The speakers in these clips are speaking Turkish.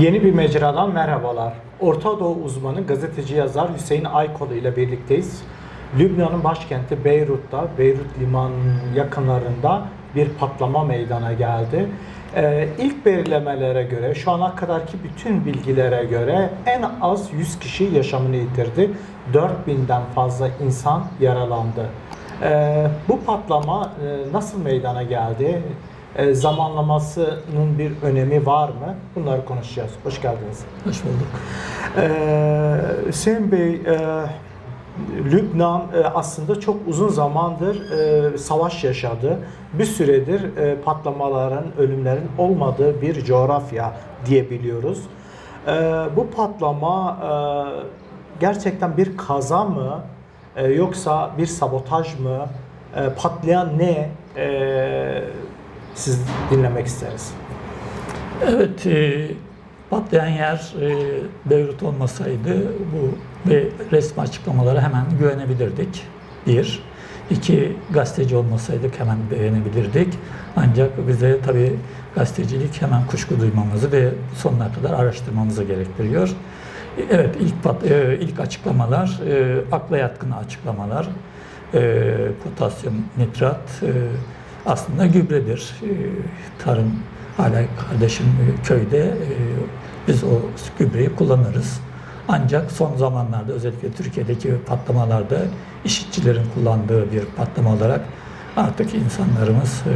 Yeni bir mecradan merhabalar. Orta Doğu uzmanı gazeteci yazar Hüseyin Aykolu ile birlikteyiz. Lübnan'ın başkenti Beyrut'ta, Beyrut liman yakınlarında bir patlama meydana geldi. Ee, ilk belirlemelere göre, şu ana kadarki bütün bilgilere göre en az 100 kişi yaşamını yitirdi. 4000'den fazla insan yaralandı. Ee, bu patlama e, nasıl meydana geldi? E, zamanlamasının bir önemi var mı? Bunları konuşacağız. Hoş geldiniz. Hoş bulduk. Ee, Hüseyin Bey, e, Lübnan e, aslında çok uzun zamandır e, savaş yaşadı. Bir süredir e, patlamaların, ölümlerin olmadığı bir coğrafya diyebiliyoruz. E, bu patlama e, gerçekten bir kaza mı e, yoksa bir sabotaj mı? E, patlayan ne? E, siz dinlemek isteriz. Evet, e, patlayan yer e, Beyrut olmasaydı bu ve resmi açıklamalara hemen güvenebilirdik. Bir. iki gazeteci olmasaydık hemen güvenebilirdik. Ancak bize tabii gazetecilik hemen kuşku duymamızı ve sonuna kadar araştırmamızı gerektiriyor. E, Evet, ilk pat, e, ilk açıklamalar, e, akla yatkın açıklamalar, e, potasyum nitrat e, aslında gübredir. E, tarım hala kardeşim e, köyde e, biz o gübreyi kullanırız. Ancak son zamanlarda özellikle Türkiye'deki patlamalarda işitçilerin kullandığı bir patlama olarak artık insanlarımız e,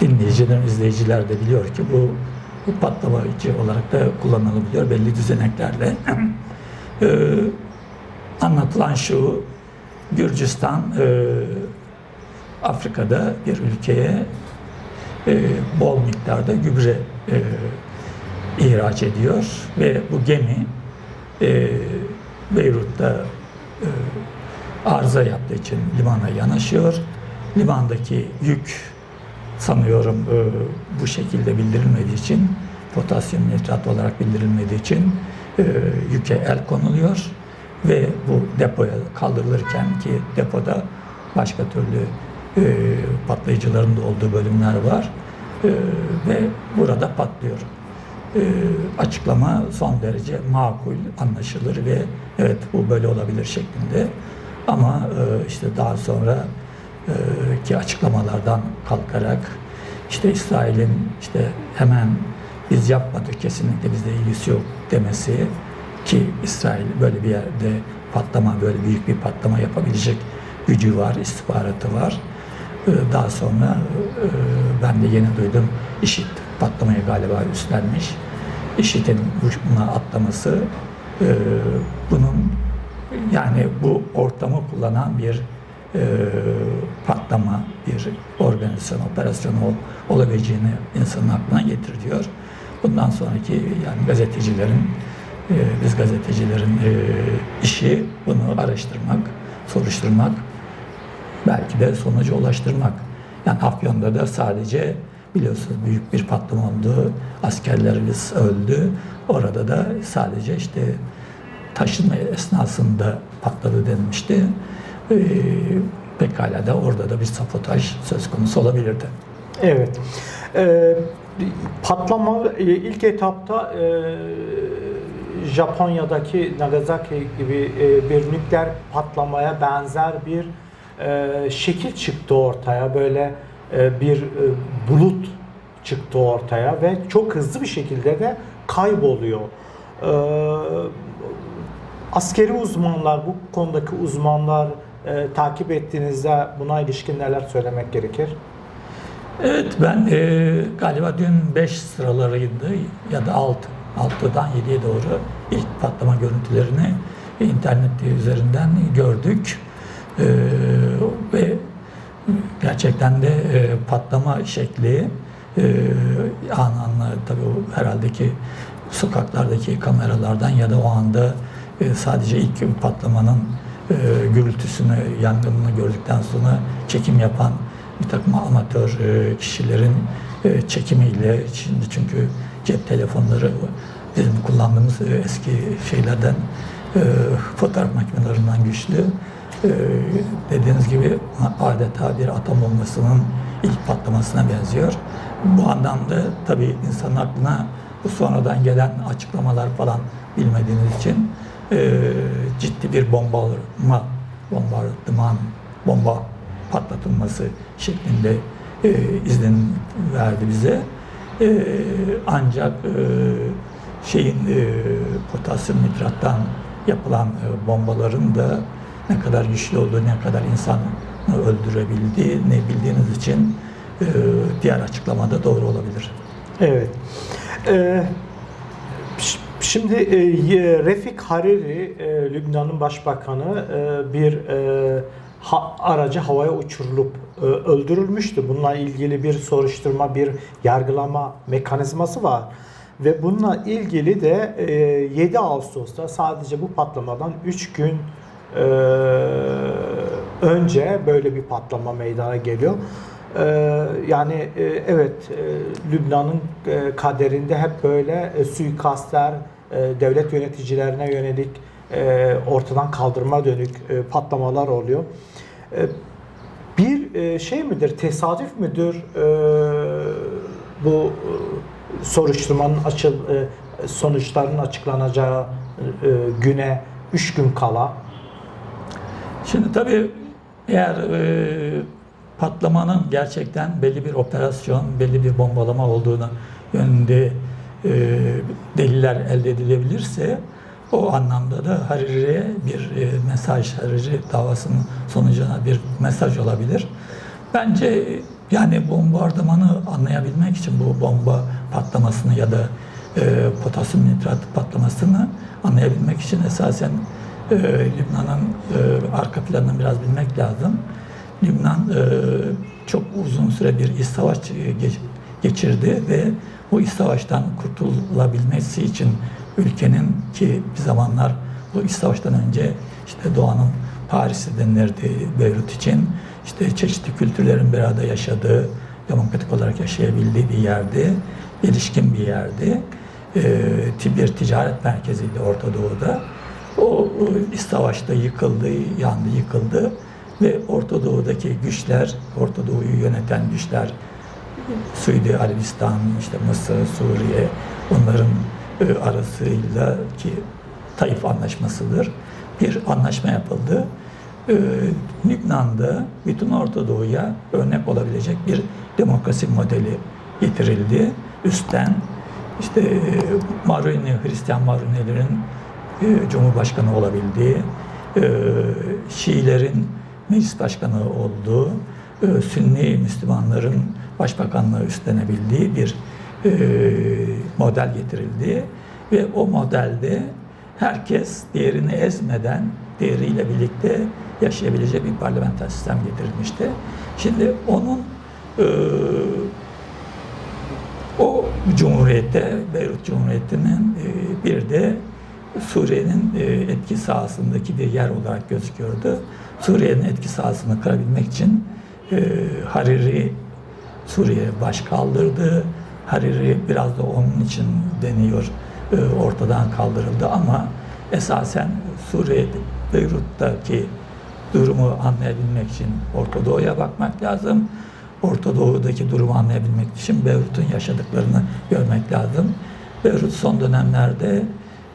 dinleyiciler, izleyiciler de biliyor ki bu, bu patlamacı olarak da kullanılabiliyor belli düzeneklerle. e, anlatılan şu, Gürcistan e, Afrika'da bir ülkeye e, bol miktarda gübre e, ihraç ediyor ve bu gemi e, Beyrut'ta e, arıza yaptığı için limana yanaşıyor. Limandaki yük sanıyorum e, bu şekilde bildirilmediği için potasyum nitrat olarak bildirilmediği için e, yüke el konuluyor ve bu depoya kaldırılırken ki depoda başka türlü e, patlayıcıların da olduğu bölümler var e, ve burada patlıyor. E, açıklama son derece makul, anlaşılır ve evet bu böyle olabilir şeklinde. Ama e, işte daha sonra e, ki açıklamalardan kalkarak işte İsrail'in işte hemen biz yapmadık kesinlikle bizle ilgisi yok demesi ki İsrail böyle bir yerde patlama böyle büyük bir patlama yapabilecek gücü var, istihbaratı var. Ee, Daha sonra e, ben de yeni duydum IŞİD patlamayı galiba üstlenmiş. IŞİD'in buna atlaması e, bunun yani bu ortamı kullanan bir e, patlama, bir organizasyon, operasyon ol, olabileceğini insanın aklına getiriyor. Bundan sonraki yani gazetecilerin, biz gazetecilerin işi bunu araştırmak, soruşturmak, belki de sonuca ulaştırmak. Yani Afyon'da da sadece biliyorsunuz büyük bir patlama oldu, askerlerimiz öldü. Orada da sadece işte taşınma esnasında patladı denmişti. Ee, pekala da orada da bir sabotaj söz konusu olabilirdi. Evet. Ee, patlama e, ilk etapta e, Japonya'daki Nagasaki gibi e, bir nükleer patlamaya benzer bir e, şekil çıktı ortaya. Böyle e, bir e, bulut çıktı ortaya ve çok hızlı bir şekilde de kayboluyor. E, askeri uzmanlar, bu konudaki uzmanlar e, takip ettiğinizde buna ilişkin neler söylemek gerekir? Evet ben e, galiba dün 5 sıralarıydı ya da 6. 6'dan 7'ye doğru ilk patlama görüntülerini internet üzerinden gördük. E, ve gerçekten de e, patlama şekli e, an anla tabii o herhalde ki sokaklardaki kameralardan ya da o anda e, sadece ilk patlamanın gürültüsünü, yangınını gördükten sonra çekim yapan bir takım amatör kişilerin çekimiyle şimdi çünkü cep telefonları bizim kullandığımız eski şeylerden fotoğraf makinelerinden güçlü dediğiniz gibi adeta bir atom bombasının ilk patlamasına benziyor. Bu anlamda tabii insanın aklına bu sonradan gelen açıklamalar falan bilmediğiniz için e, ciddi bir bombalama, bombardıman, bomba patlatılması şeklinde e, izin verdi bize. E, ancak e, şeyin e, potasyum nitrattan yapılan e, bombaların da ne kadar güçlü olduğu, ne kadar insanı öldürebildiğini bildiğiniz için e, diğer açıklamada doğru olabilir. Evet. Ee, şimdi e, Refik Hariri, e, Lübnan'ın başbakanı e, bir e, ha- aracı havaya uçurulup e, öldürülmüştü. Bununla ilgili bir soruşturma, bir yargılama mekanizması var. Ve bununla ilgili de e, 7 Ağustos'ta sadece bu patlamadan 3 gün e, önce böyle bir patlama meydana geliyor. E, yani e, evet e, Lübnan'ın e, kaderinde hep böyle e, suikastler, e, devlet yöneticilerine yönelik e, ortadan kaldırma dönük e, patlamalar oluyor. E, bir e, şey midir, tesadüf müdür e, bu e, soruşturmanın açıl e, sonuçlarının açıklanacağı e, güne 3 gün kala? Şimdi tabii eğer e, patlamanın gerçekten belli bir operasyon, belli bir bombalama olduğunu yönünde e, deliller elde edilebilirse o anlamda da Hariri'ye bir e, mesaj, Hariri davasının sonucuna bir mesaj olabilir. Bence yani bombardımanı anlayabilmek için bu bomba patlamasını ya da e, potasyum nitrat patlamasını anlayabilmek için esasen e, Lübnan'ın e, arka planını biraz bilmek lazım. Lübnan e, çok uzun süre bir iç savaş e, geç- geçirdi ve bu iç savaştan kurtulabilmesi için ülkenin ki bir zamanlar bu iç savaştan önce işte doğanın Paris'i denirdi Beyrut için. işte çeşitli kültürlerin bir arada yaşadığı, demokratik olarak yaşayabildiği bir yerdi. Gelişkin bir yerdi. E, bir ticaret merkeziydi Orta Doğu'da. O, savaşta yıkıldı, yandı, yıkıldı ve Orta Doğu'daki güçler, Orta Doğu'yu yöneten güçler, Suudi Arabistan, işte Mısır, Suriye, onların e, arasıyla ki Taif Anlaşması'dır. Bir anlaşma yapıldı. E, Lübnan'da bütün Orta Doğu'ya örnek olabilecek bir demokrasi modeli getirildi. Üstten işte e, Maruni, Hristiyan Marunilerin e, Cumhurbaşkanı olabildiği, e, Şiilerin meclis başkanı olduğu, e, Sünni Müslümanların başbakanlığı üstlenebildiği bir e, model getirildi. Ve o modelde herkes diğerini ezmeden diğeriyle birlikte yaşayabileceği bir parlamenter sistem getirilmişti. Şimdi onun e, o cumhuriyette, Beyrut Cumhuriyeti'nin e, bir de Suriye'nin e, etki sahasındaki bir yer olarak gözüküyordu. Suriye'nin etki sahasını kırabilmek için e, Hariri Suriye baş kaldırdı. Hariri biraz da onun için deniyor e, ortadan kaldırıldı ama esasen Suriye Beyrut'taki durumu anlayabilmek için Orta Doğu'ya bakmak lazım. Orta Doğu'daki durumu anlayabilmek için Beyrut'un yaşadıklarını görmek lazım. Beyrut son dönemlerde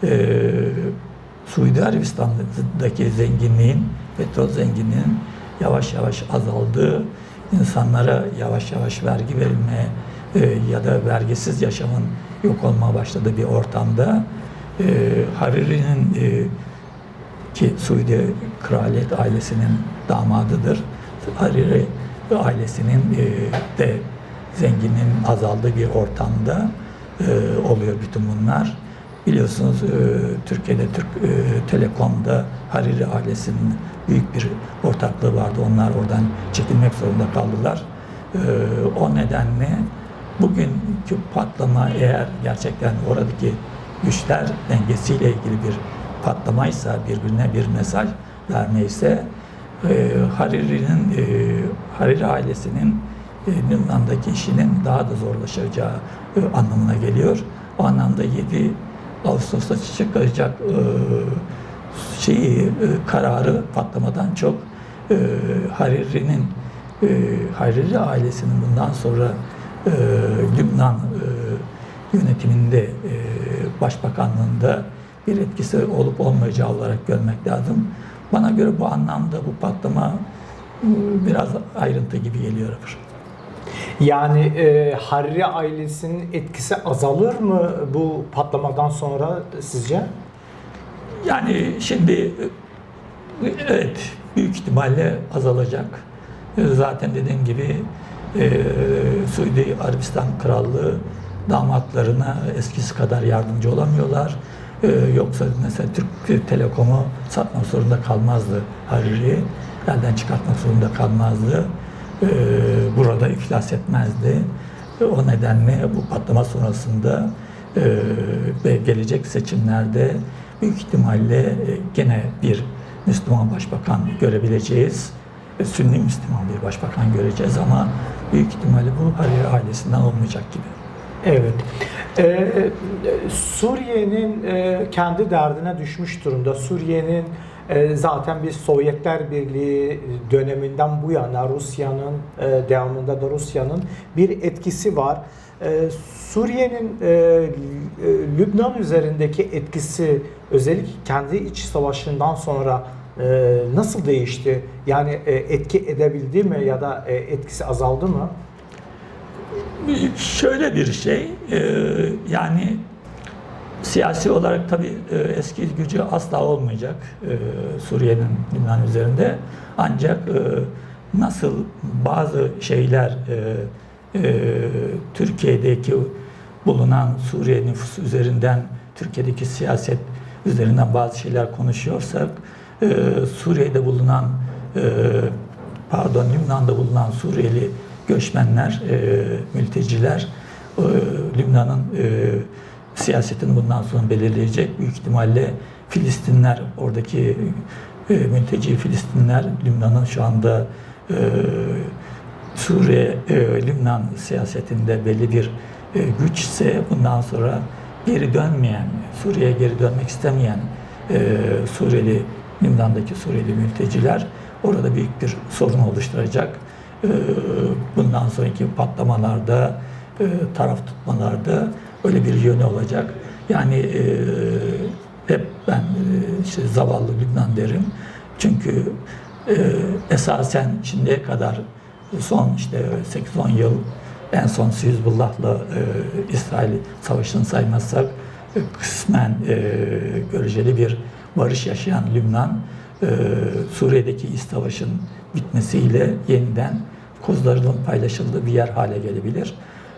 e, Suudi Arabistan'daki zenginliğin, petrol zenginliğinin yavaş yavaş azaldığı, insanlara yavaş yavaş vergi verilmeye e, ya da vergisiz yaşamın yok olmaya başladığı bir ortamda e, Hariri'nin e, ki Suudi kraliyet ailesinin damadıdır. Hariri ailesinin e, de zenginin azaldığı bir ortamda e, oluyor bütün bunlar. Biliyorsunuz e, Türkiye'de Türk e, Telekom'da Hariri ailesinin büyük bir ortaklığı vardı. Onlar oradan çekilmek zorunda kaldılar. E, o nedenle bugünkü patlama eğer gerçekten oradaki güçler dengesiyle ilgili bir patlamaysa, birbirine bir mesaj vermeyse e, Hariri'nin, e, Hariri ailesinin e, Lübnan'daki işinin daha da zorlaşacağı e, anlamına geliyor. O anlamda 7 Ağustos'ta çıkacak e, şeyi e, kararı patlamadan çok e, Hariri'nin e, Hariri ailesinin bundan sonra e, Lübnan e, yönetiminde, e, başbakanlığında bir etkisi olup olmayacağı olarak görmek lazım. Bana göre bu anlamda bu patlama e, biraz ayrıntı gibi geliyor. Yani e, Harri ailesinin etkisi azalır mı bu patlamadan sonra sizce? Yani şimdi evet büyük ihtimalle azalacak. Zaten dediğim gibi e, Suudi Arabistan Krallığı damatlarına eskisi kadar yardımcı olamıyorlar. E, yoksa mesela Türk Telekom'u satmak zorunda kalmazdı Hariri. Elden çıkartmak zorunda kalmazdı. E, burada iflas etmezdi. E, O nedenle bu patlama sonrasında e, ve gelecek seçimlerde büyük ihtimalle e, gene bir Müslüman başbakan görebileceğiz. E, Sünni Müslüman bir başbakan göreceğiz ama büyük ihtimalle bu Hariri ailesinden olmayacak gibi. Evet. Ee, Suriye'nin kendi derdine düşmüş durumda. Suriye'nin zaten bir Sovyetler Birliği döneminden bu yana Rusya'nın e, devamında da Rusya'nın bir etkisi var. E, Suriye'nin e, e, Lübnan üzerindeki etkisi özellikle kendi iç savaşından sonra e, nasıl değişti? Yani e, etki edebildi mi ya da e, etkisi azaldı mı? Şöyle bir şey, e, yani siyasi olarak tabii e, eski gücü asla olmayacak e, Suriye'nin Lübnan üzerinde. Ancak e, nasıl bazı şeyler e, e, Türkiye'deki bulunan Suriye nüfusu üzerinden Türkiye'deki siyaset üzerinden bazı şeyler konuşuyorsak e, Suriye'de bulunan e, pardon Lübnan'da bulunan Suriyeli göçmenler, e, mülteciler e, Lübnan'ın e, siyasetini bundan sonra belirleyecek. Büyük ihtimalle Filistinler, oradaki e, mülteci Filistinler Lübnan'ın şu anda e, Suriye, e, Lübnan siyasetinde belli bir e, güçse bundan sonra geri dönmeyen, Suriye'ye geri dönmek istemeyen e, Suriyeli, Lübnan'daki Suriyeli mülteciler orada büyük bir sorun oluşturacak. E, bundan sonraki patlamalarda, e, taraf tutmalarda öyle bir yönü olacak. Yani e, hep ben e, işte zavallı Lübnan derim. Çünkü e, esasen şimdiye kadar son işte 8-10 yıl en son Hizbullah'la e, İsrail savaşını saymazsak e, kısmen e, göreceli bir barış yaşayan Lübnan e, Suriye'deki iç savaşın bitmesiyle yeniden kozlarının paylaşıldığı bir yer hale gelebilir.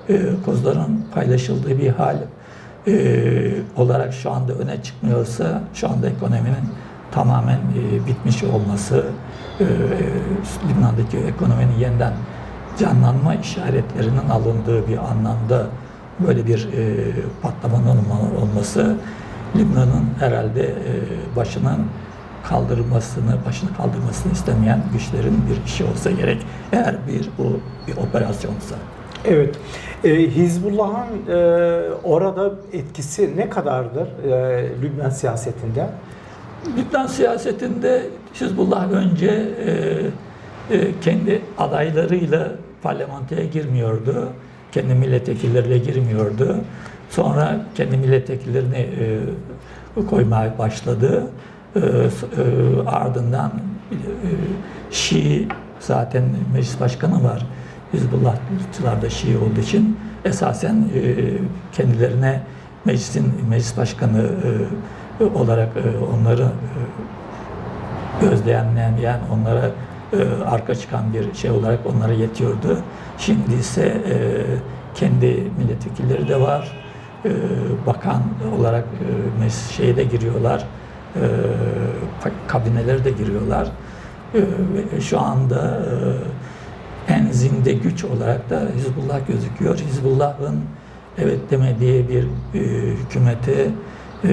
E, kozların paylaşıldığı bir hal e, olarak şu anda öne çıkmıyorsa şu anda ekonominin tamamen e, bitmiş olması, Lübnan'daki ekonominin yeniden canlanma işaretlerinin alındığı bir anlamda böyle bir patlamanın olma- olması Lübnan'ın herhalde başının kaldırmasını, başını kaldırmasını istemeyen güçlerin bir işi olsa gerek. Eğer bir bu bir operasyonsa. Evet. E, Hizbullah'ın e, orada etkisi ne kadardır e, Lübnan siyasetinde? Lübnan siyasetinde Hizbullah önce e, e, kendi adaylarıyla parlamentoya girmiyordu. Kendi milletvekilleriyle girmiyordu. Sonra kendi milletvekillerini e, koymaya başladı. E, e, ardından e, Şii zaten meclis başkanı var. Hizbullahçılar da Şii olduğu için esasen e, kendilerine meclisin meclis başkanı e, olarak e, onları e, gözleyenleyen yani onlara e, arka çıkan bir şey olarak onlara yetiyordu. Şimdi ise e, kendi milletvekilleri de var. E, bakan olarak e, meclis şeye de giriyorlar. E, kabineleri de giriyorlar. E, şu anda e, en zinde güç olarak da Hizbullah gözüküyor. Hizbullah'ın evet demediği bir e, hükümete e,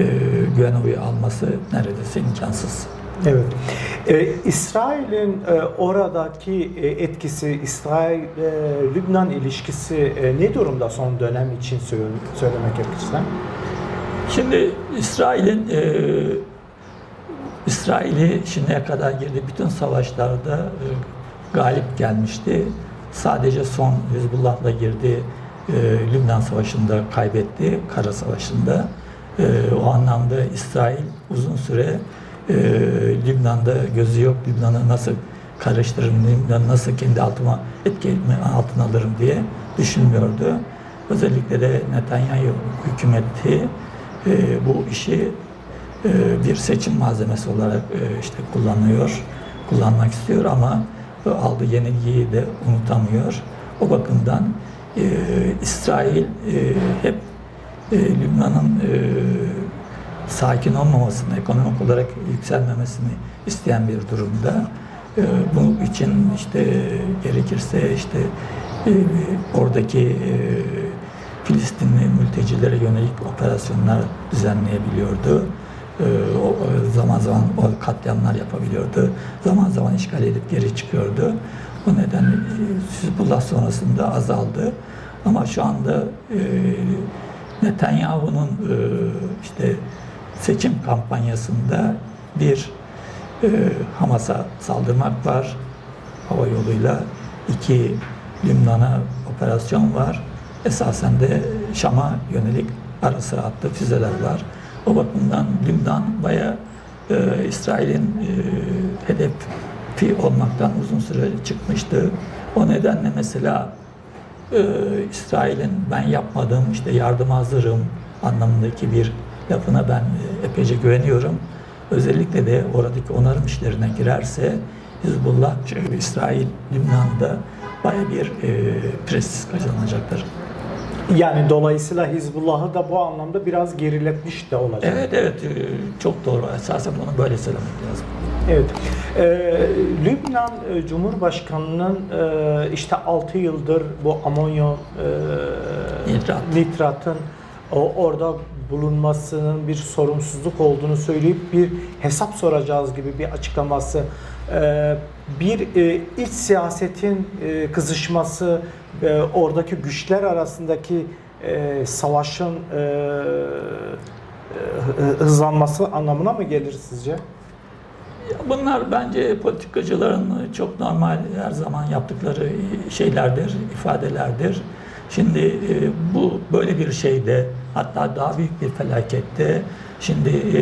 güven oyu alması neredeyse imkansız. Evet. E, İsrail'in e, oradaki e, etkisi, İsrail-Lübnan ilişkisi e, ne durumda son dönem için söyle- söylemek gerekirse? Şimdi İsrail'in e, İsrail'i şimdiye kadar girdiği bütün savaşlarda e, galip gelmişti. Sadece son Hizbullah'la girdiği e, Lübnan Savaşı'nda kaybetti, Kara Savaşı'nda. E, o anlamda İsrail uzun süre e, Lübnan'da gözü yok, Lübnan'ı nasıl karıştırırım, Lübnan'ı nasıl kendi altıma etki etme, altına alırım diye düşünmüyordu. Özellikle de Netanyahu hükümeti e, bu işi e, bir seçim malzemesi olarak e, işte kullanıyor, kullanmak istiyor ama aldığı yenilgiyi de unutamıyor. O bakımdan e, İsrail e, hep e, Lübnan'ın e, sakin olmamasını, ekonomik olarak yükselmemesini isteyen bir durumda. E, bunun için işte gerekirse işte e, oradaki e, Filistinli mültecilere yönelik operasyonlar düzenleyebiliyordu. E, o, zaman zaman o katliamlar yapabiliyordu. Zaman zaman işgal edip geri çıkıyordu. Bu nedenle e, Hizbullah sonrasında azaldı. Ama şu anda e, Netanyahu'nun e, işte seçim kampanyasında bir Hamas'a saldırmak var hava yoluyla. iki Lübnan'a operasyon var. Esasen de Şam'a yönelik ara sıra attı füzeler var. O bakımdan Lübnan baya e, İsrail'in e, hedefi olmaktan uzun süre çıkmıştı. O nedenle mesela e, İsrail'in ben yapmadım işte yardım hazırım anlamındaki bir lafına ben e, epeyce güveniyorum. Özellikle de oradaki onarım işlerine girerse Hizbullah, İsrail, Lübnan'da baya bir e, prestij kazanacaktır. Yani dolayısıyla Hizbullah'ı da bu anlamda biraz geriletmiş de olacak. Evet evet e, çok doğru. Esasen bunu böyle söylemek lazım. Evet. Ee, Lübnan e, Cumhurbaşkanı'nın e, işte 6 yıldır bu amonyon e, Nitrat. nitratın o, orada bulunmasının bir sorumsuzluk olduğunu söyleyip bir hesap soracağız gibi bir açıklaması. Ee, bir e, iç siyasetin e, kızışması, e, oradaki güçler arasındaki e, savaşın e, e, hızlanması anlamına mı gelir sizce? Bunlar bence politikacıların çok normal her zaman yaptıkları şeylerdir, ifadelerdir. Şimdi e, bu böyle bir şeyde hatta daha büyük bir felakette şimdi e,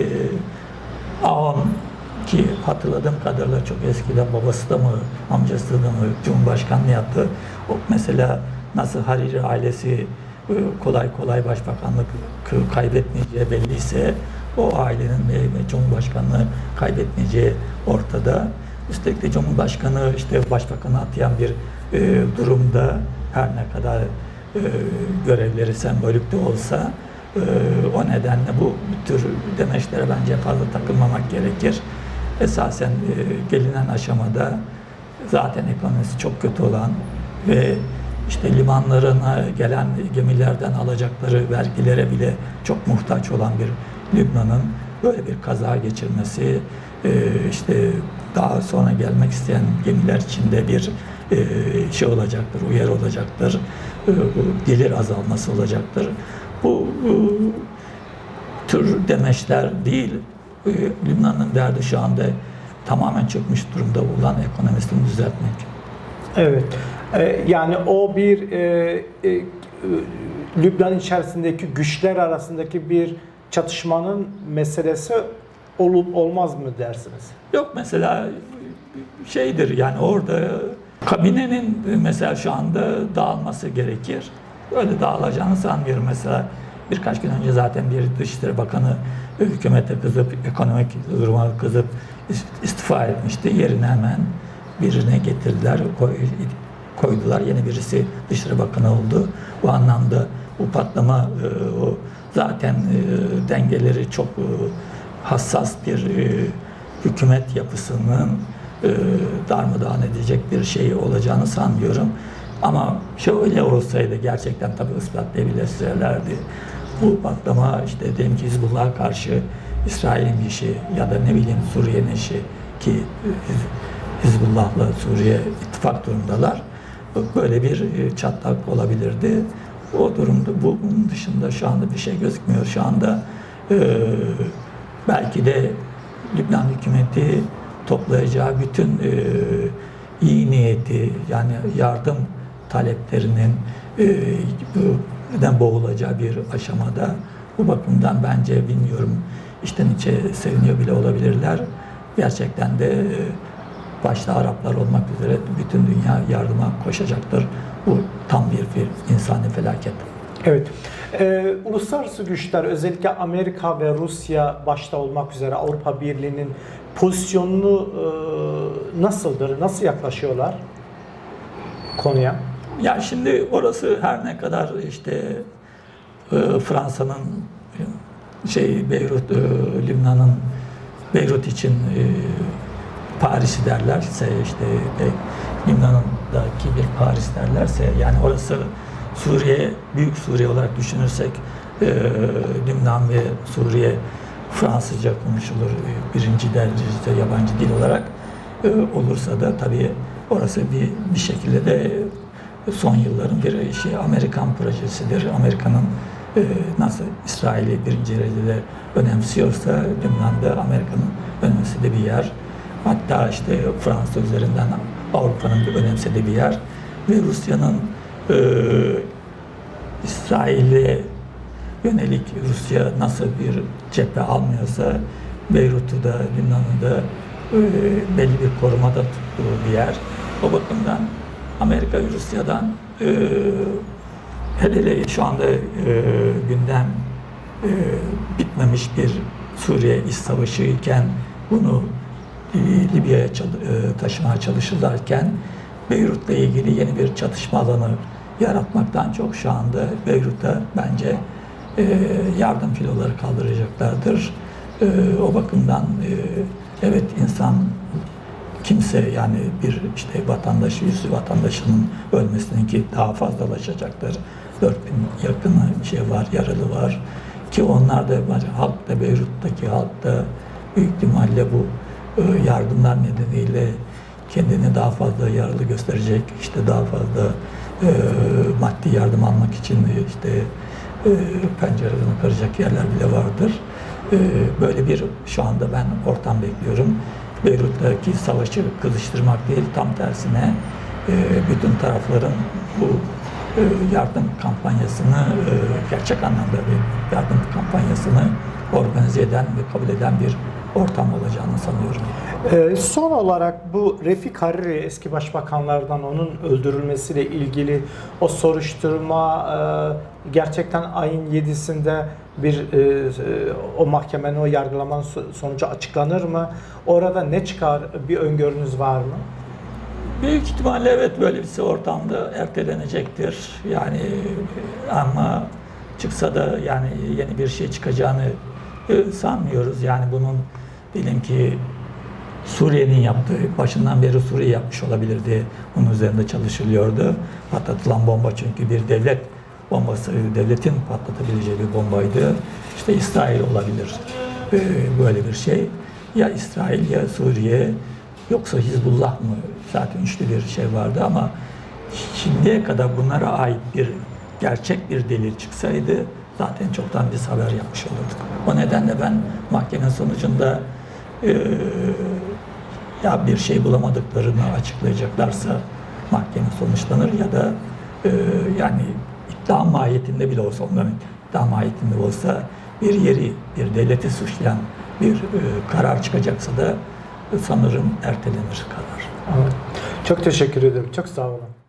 Ağam ki hatırladığım kadarıyla çok eskiden babası da mı amcası da mı Cumhurbaşkanlığı yaptı. O mesela nasıl Hariri ailesi e, kolay kolay başbakanlık kaybetmeyeceği belliyse o ailenin Cumhurbaşkanlığı kaybetmeyeceği ortada. Üstelik de Cumhurbaşkanı işte başbakanı atayan bir e, durumda her ne kadar e, görevleri sembolik de olsa e, o nedenle bu tür demeçlere bence fazla takılmamak gerekir. Esasen e, gelinen aşamada zaten ekonomisi çok kötü olan ve işte limanlarına gelen gemilerden alacakları vergilere bile çok muhtaç olan bir Lübnan'ın böyle bir kaza geçirmesi, e, işte daha sonra gelmek isteyen gemiler içinde bir e, şey olacaktır, uyarı olacaktır, e, gelir azalması olacaktır. Bu e, tür demeçler değil, Lübnan'ın derdi şu anda tamamen çökmüş durumda olan ekonomisini düzeltmek. Evet. Ee, yani o bir e, e, Lübnan içerisindeki güçler arasındaki bir çatışmanın meselesi olup olmaz mı dersiniz? Yok mesela şeydir yani orada kabinenin mesela şu anda dağılması gerekir. Öyle dağılacağını sanmıyorum mesela. Birkaç gün önce zaten bir Dışişleri Bakanı hükümete kızıp, ekonomik duruma kızıp istifa etmişti. Yerine hemen birine getirdiler, koy- koydular. Yeni birisi Dışişleri Bakanı oldu. Bu anlamda bu patlama e, zaten e, dengeleri çok e, hassas bir hükümet yapısının darmadağın edecek bir şey olacağını sanmıyorum. Ama şöyle olsaydı gerçekten tabii ispatlayabilirlerdi. Bu patlama işte diyelim ki Hizbullah'a karşı İsrail'in işi ya da ne bileyim Suriye'nin işi ki Hiz- Hizbullah'la Suriye ittifak durumdalar. Böyle bir e, çatlak olabilirdi. O durumda bu- bunun dışında şu anda bir şey gözükmüyor. Şu anda e, belki de Lübnan hükümeti toplayacağı bütün e, iyi niyeti yani yardım taleplerinin e, neden boğulacağı bir aşamada. Bu bakımdan bence bilmiyorum içten içe seviniyor bile olabilirler. Gerçekten de e, başta Araplar olmak üzere bütün dünya yardıma koşacaktır. Bu tam bir, bir insani felaket. Evet. Ee, uluslararası güçler özellikle Amerika ve Rusya başta olmak üzere Avrupa Birliği'nin pozisyonunu e, nasıldır? Nasıl yaklaşıyorlar konuya? Ya şimdi orası her ne kadar işte e, Fransa'nın e, şey Beyrut, e, Lübnan'ın Beyrut için e, Paris'i derlerse işte e, Lübnan'daki bir Paris derlerse yani orası Suriye, büyük Suriye olarak düşünürsek e, Lübnan ve Suriye Fransızca konuşulur e, birinci derecede yabancı dil olarak e, olursa da tabii orası bir, bir şekilde de son yılların bir şey Amerikan projesidir. Amerika'nın e, nasıl İsrail'i birinci derecede önemsiyorsa Lübnan'da Amerika'nın önemsediği bir yer. Hatta işte Fransa üzerinden Avrupa'nın bir önemsediği bir yer. Ve Rusya'nın e, İsrail'e yönelik Rusya nasıl bir cephe almıyorsa Beyrut'u da Lübnan'ı da e, belli bir korumada tuttuğu bir yer. O bakımdan Amerika ve Rusya'dan e, hele hele şu anda e, gündem e, bitmemiş bir Suriye iç savaşı iken bunu e, Libya'ya e, taşımaya çalışırlarken Beyrut'la ilgili yeni bir çatışma alanı yaratmaktan çok şu anda Beyrut'ta bence e, yardım filoları kaldıracaklardır. E, o bakımdan evet insan kimse yani bir işte vatandaş, yüzü vatandaşının ölmesinin ki daha fazlalaşacaktır. 4000 yakını şey var, yaralı var. Ki onlar da var. Halk da Beyrut'taki halk da büyük ihtimalle bu e, yardımlar nedeniyle kendini daha fazla yaralı gösterecek. işte daha fazla e, maddi yardım almak için işte e, pencereden kıracak yerler bile vardır. E, böyle bir şu anda ben ortam bekliyorum. Beyrut'taki savaşı kızıştırmak değil, tam tersine e, bütün tarafların bu e, yardım kampanyasını, e, gerçek anlamda bir yardım kampanyasını organize eden ve kabul eden bir ortam olacağını sanıyorum. Ee, son olarak bu Refik Hariri eski başbakanlardan onun öldürülmesiyle ilgili o soruşturma e, gerçekten ayın 7'sinde bir e, e, o mahkemenin o yargılamanın so- sonucu açıklanır mı? Orada ne çıkar? Bir öngörünüz var mı? Büyük ihtimalle evet böyle bir ortamda ertelenecektir. Yani ama çıksa da yani yeni bir şey çıkacağını e, sanmıyoruz. Yani bunun diyelim ki Suriye'nin yaptığı, başından beri Suriye yapmış olabilirdi. Onun üzerinde çalışılıyordu. Patlatılan bomba çünkü bir devlet bombası, devletin patlatabileceği bir bombaydı. İşte İsrail olabilir e, böyle bir şey. Ya İsrail ya Suriye yoksa Hizbullah mı? Zaten üçlü bir şey vardı ama şimdiye kadar bunlara ait bir gerçek bir delil çıksaydı zaten çoktan biz haber yapmış olurduk. O nedenle ben mahkeme sonucunda e, ya bir şey bulamadıklarını açıklayacaklarsa mahkeme sonuçlanır ya da e, yani iddia mahiyetinde bile olsa onların iddia mahiyetinde olsa bir yeri, bir devleti suçlayan bir e, karar çıkacaksa da sanırım ertelenir karar. Çok teşekkür ederim. Çok sağ olun.